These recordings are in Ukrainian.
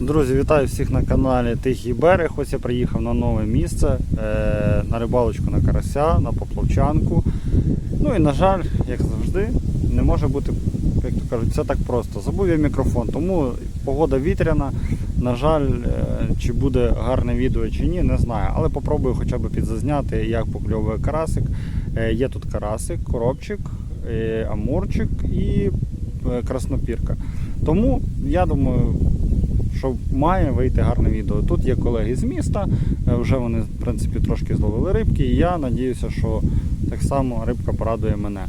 Друзі, вітаю всіх на каналі Тихий Берег. Ось я приїхав на нове місце е, на рибалочку на карася, на поплавчанку. Ну і на жаль, як завжди, не може бути, як то кажуть, все так просто. Забув я мікрофон, тому погода вітряна. На жаль, е, чи буде гарне відео чи ні, не знаю. Але попробую хоча б підзазняти, як покльовує карасик. Е, Є тут карасик, коробчик, амурчик і краснопірка. Тому я думаю, що має вийти гарне відео. Тут є колеги з міста, е, вже вони в принципі трошки зловили рибки, і я надіюся, що так само рибка порадує мене.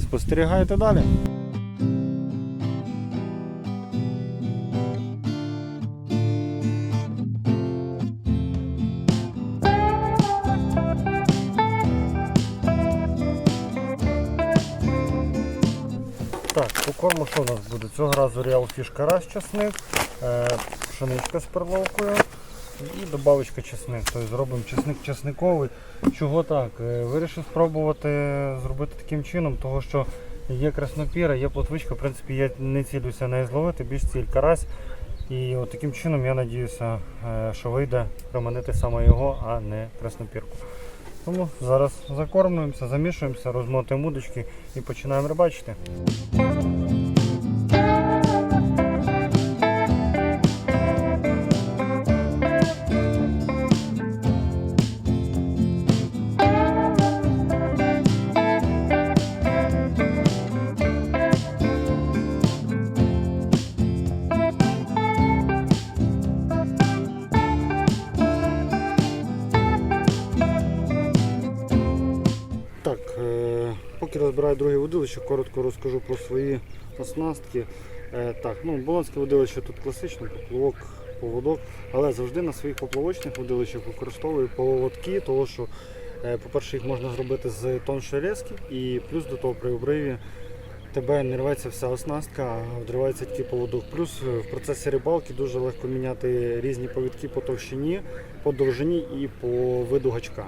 Спостерігайте далі. Корму що у нас буде? Цього разу Real Fish карась часник, е, пшеничка з перловкою і добавочка чесник. Тобто зробимо чесник чесниковий. Чого так? Е, Вирішив спробувати зробити таким чином, того що є краснопіра, є плотвичка. В принципі, я не цілюся неї зловити, більш ціль карась. І от таким чином я надіюся, е, що вийде приманити саме його, а не краснопірку. Тому зараз закормлюємося, замішуємося, розмотуємо удочки і починаємо рибачити. Водилище, коротко розкажу про свої оснастки. Е, так, ну, Болонське водилище тут класичне, поплавок, поводок, але завжди на своїх поплавочних водилищах використовую поводки, тому що, е, по-перше, їх можна зробити з тоншої лески, і плюс до того при обриві тебе не рветься вся оснастка, а відривається тільки поводок. Плюс в процесі рибалки дуже легко міняти різні повідки по товщині, по довжині і по виду гачка.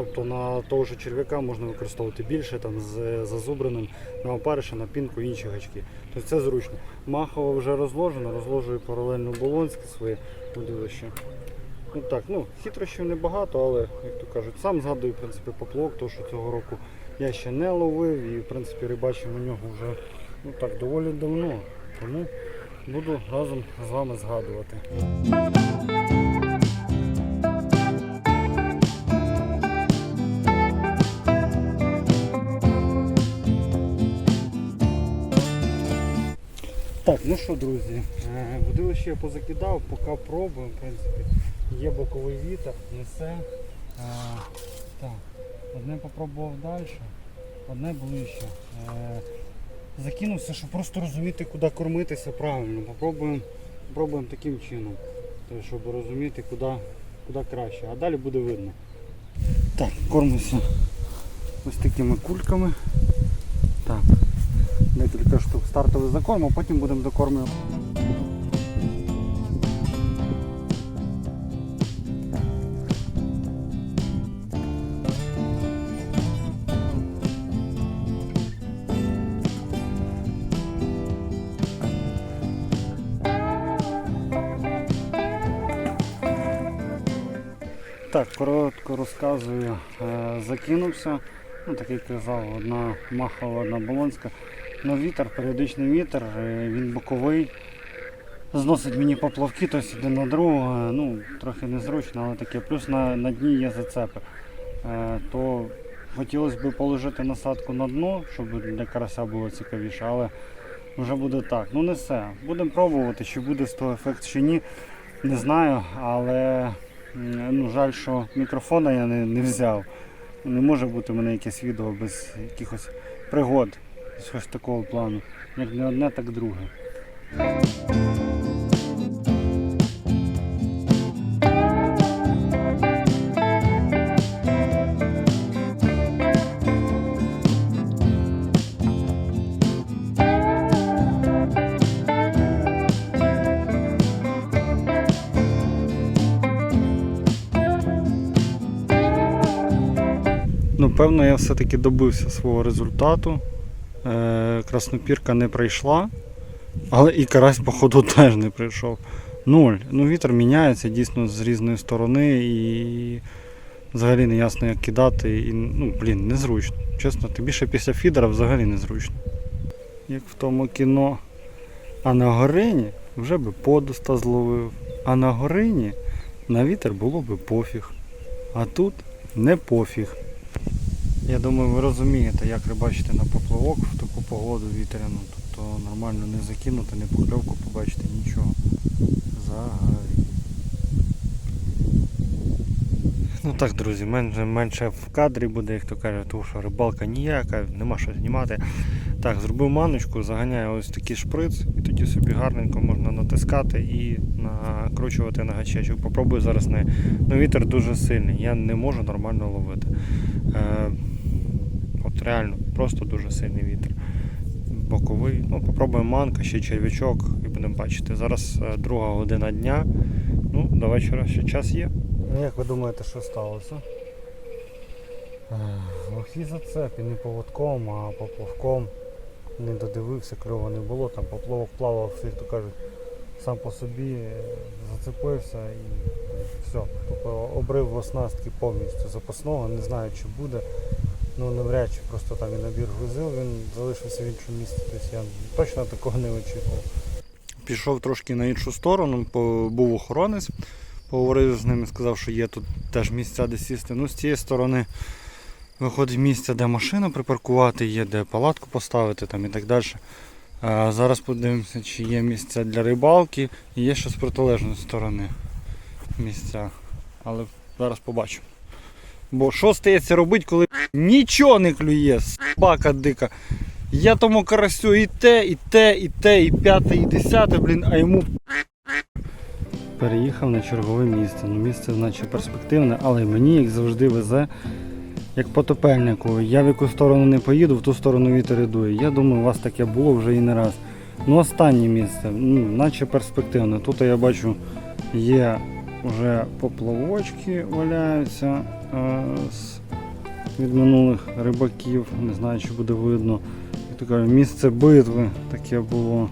Тобто на того ж черв'яка можна використовувати більше там, з зазубреним, на опариша, на пінку інші гачки. Тобто це зручно. Махово вже розложено, розложую паралельно болонське своє водилище. Ну так, ну, хитрощів небагато, але, як то кажуть, сам згадую в принципі, поплавок, тому що цього року я ще не ловив і в принципі рибачив на нього вже ну, так, доволі давно. Тому буду разом з вами згадувати. Так, ну що, друзі, е, водилище я позакидав, поки пробуємо, в принципі, є боковий вітер, несе. Е, Так, одне попробував далі, одне ближче. Е, Закинувся, щоб просто розуміти, куди кормитися правильно. Попробуємо, попробуємо таким чином, щоб розуміти, куди, куди краще. А далі буде видно. Так, кормлюся ось такими кульками. Декілька штук стартовий закорм, а потім будемо докормлювати. Так, коротко розказую. Е, Закинувся. Ну, як казав, одна махова, одна болонська. Ну, вітер, періодичний вітер, е, він боковий. Зносить мені поплавки, тобто йде на другу. е, Ну, трохи незручно, але таке. Плюс на, на дні є зацепи. Е, То хотілося б положити насадку на дно, щоб для карася було цікавіше, але вже буде так. Ну не все. Будемо пробувати, чи буде з того ефект, чи ні. Не знаю, але ну, жаль, що мікрофона я не, не взяв. Не може бути в мене якесь відео без якихось пригод, щось такого плану. Як не одне, так друге. Ну, певно, я все-таки добився свого результату. Е, краснопірка не прийшла, але і карась, походу, теж не прийшов. Нуль. Ну, вітер міняється дійсно з різної сторони і взагалі не ясно, як кидати. І, ну, блін, незручно. Чесно, тим більше після фідера взагалі незручно. Як в тому кіно. А на горині вже би подуста зловив. А на горині на вітер було би пофіг. А тут не пофіг. Я думаю, ви розумієте, як рибачити на поплавок в таку погоду вітряну. Тобто нормально не закинути, не покльовку побачити нічого. Взагалі. Ну так, друзі, менше, менше в кадрі буде, як то кажуть, тому що рибалка ніяка, нема що знімати. Так, зробив маночку, заганяю ось такий шприц, і тоді собі гарненько можна натискати і накручувати на гачечок. Попробую зараз не. Ну, вітер дуже сильний, я не можу нормально ловити. Е, от реально, просто дуже сильний вітер. Боковий. Ну, попробуємо манка, ще черв'ячок і будемо бачити. Зараз е, друга година дня. Ну, до вечора ще час є. Ну, Як ви думаєте, що сталося? Лохі зацеп і не поводком, а поплавком. Не додивився, кльово не було, там поплавок плавав, всі, хто кажуть, сам по собі е, зацепився і все. Тобто обрив оснастки повністю запасного, не знаю чи буде. Ну навряд чи просто там і набір грузив, він залишився в іншому місці. Тобто я точно такого не очікував. Пішов трошки на іншу сторону, був охоронець, поговорив з ним і сказав, що є тут теж місця, де сісти. Ну, з цієї сторони виходить місце, де машину припаркувати, є де палатку поставити там і так далі. А зараз подивимося, чи є місця для рибалки і є ще з протилежної сторони місця. Але зараз побачимо. Бо що стається робити, коли нічого не клює, собака дика. Я тому карасю і те, і те, і те, і п'яте, і десяте, блін, а йому. Переїхав на чергове місце. Ну, місце, значить, перспективне, але мені, як завжди, везе, як потопельнику. Я в яку сторону не поїду, в ту сторону вітер дує. Я думаю, у вас таке було вже і не раз. Ну, останнє місце, ну, наче перспективне. Тут я бачу, є вже поплавочки валяються з від минулих рибаків. Не знаю, чи буде видно. Як місце битви таке було.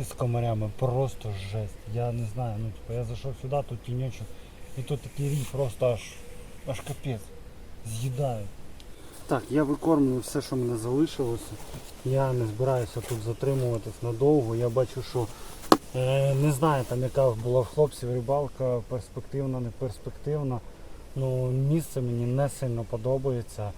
Мошки з комарями просто жесть. Я не знаю, ну типу я зайшов сюди, тут тіньочок, і тут такий рій просто аж аж капець. З'їдаю. Так, я викормлюю все, що мене залишилося. Я не збираюся тут затримуватись надовго. Я бачу, що е, не знаю там яка була в хлопців рибалка, перспективна, не перспективна. Ну, місце мені не сильно подобається.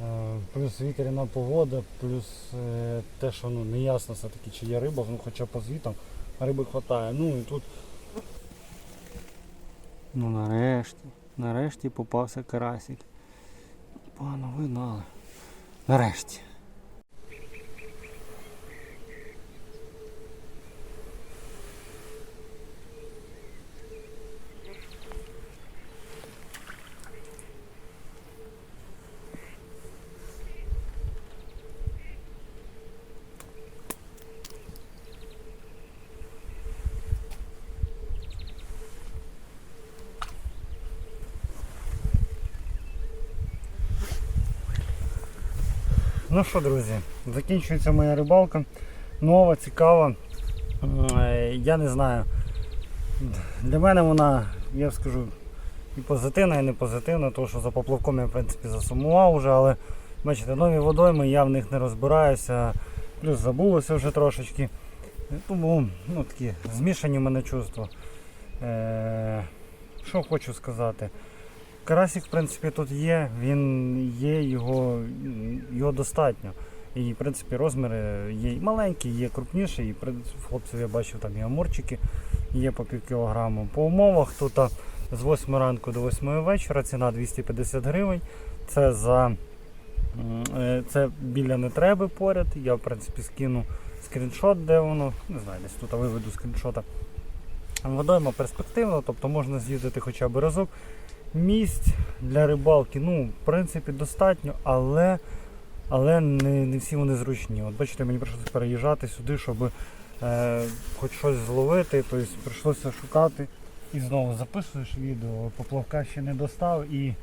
Е, Плюс вітряна погода, плюс е, те, що ну, ясно все-таки, чи є риба, ну хоча по звітам риби вистачає. Ну і тут. Ну нарешті, нарешті попався карасик. Пану вигнали. Нарешті. Ну що, друзі, закінчується моя рибалка. Нова, цікава. Е, Я не знаю. Для мене вона, я скажу, і позитивна, і не позитивна, тому що за поплавком я в принципі засумував вже, але бачите, нові водойми, я в них не розбираюся, плюс забулося вже трошечки. Тому ну, такі змішані в мене чувства. Е, що хочу сказати. Карасик, в принципі, тут є, він є, його, його достатньо. І в принципі розміри є і маленькі, є крупніші, і хлопців я бачив там і амурчики є по пів кілограму. По умовах тут з 8 ранку до 8 вечора ціна 250 гривень. Це за е, це біля нетреби поряд. Я в принципі скину скріншот, де воно. Не знаю, десь тут виведу скріншота. Водойма перспективна, тобто можна з'їздити хоча б разок. Місць для рибалки, ну, в принципі, достатньо, але, але не, не всі вони зручні. От бачите, мені прийшлося переїжджати сюди, щоб е, хоч щось зловити, тобто прийшлося шукати. І знову записуєш відео, поплавка ще не достав і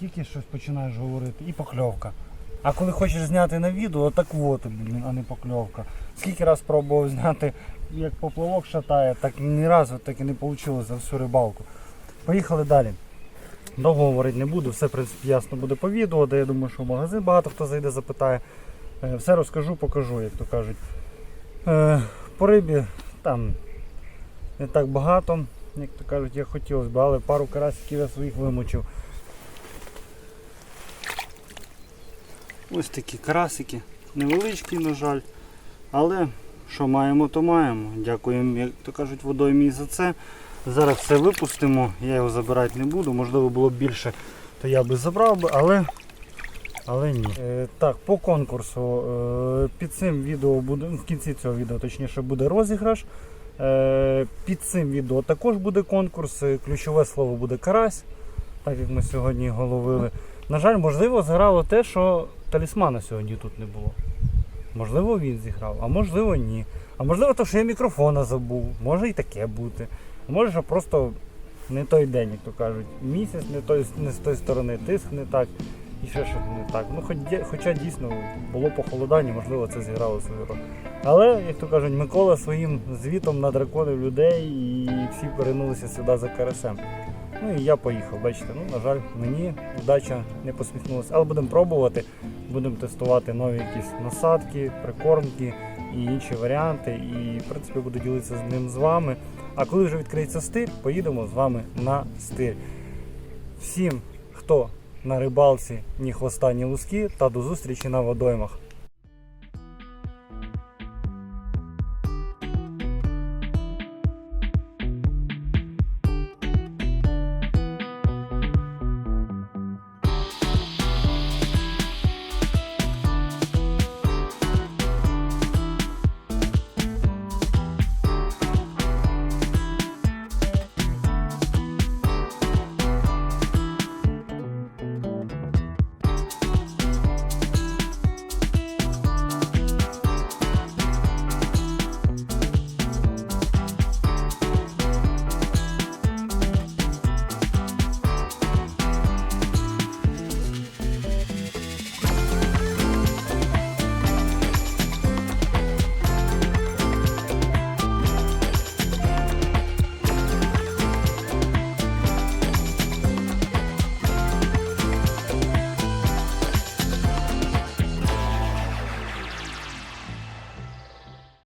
тільки щось починаєш говорити, і покльовка. А коли хочеш зняти на відео, так от, а не покльовка. Скільки раз пробував зняти, як поплавок шатає, так ні разу так і не вийшло за всю рибалку. Поїхали далі. Довго говорити не буду, все в принципі ясно буде по відео, де я думаю, що в магазин багато хто зайде, запитає. Е, Все розкажу, покажу, як то кажуть. Е, По рибі там не так багато, як то кажуть, як хотілося б, але пару карасиків я своїх вимочив. Ось такі карасики. Невеличкі, на жаль. Але що маємо, то маємо. Дякуємо, як то кажуть, водоймі за це. Зараз все випустимо, я його забирати не буду. Можливо, було б більше, то я би забрав би, але, але ні. Е, так, по конкурсу. Е, під цим відео буде, в кінці цього відео точніше буде розіграш. Е, під цим відео також буде конкурс. Е, Ключове слово буде карась, так як ми сьогодні його ловили. На жаль, можливо, зграло те, що талісмана сьогодні тут не було. Можливо, він зіграв, а можливо, ні. А можливо, то, що я мікрофона забув. Може і таке бути. Може, просто не той день, як то кажуть. Місяць не, той, не з тої сторони, тиск не так, і ще щось не так. Ну, хоч, хоча дійсно було похолодання, можливо, це зіграло свою роль. Але, як то кажуть, Микола своїм звітом надраконив людей і всі перенулися сюди за карасем. Ну і я поїхав, бачите, ну, на жаль, мені вдача не посміхнулася. Але будемо пробувати, будемо тестувати нові якісь насадки, прикормки і інші варіанти. І, в принципі, буду ділитися з ним з вами. А коли вже відкриється стиль, поїдемо з вами на стиль. Всім, хто на рибалці, ні хвоста, ні луски, та до зустрічі на водоймах.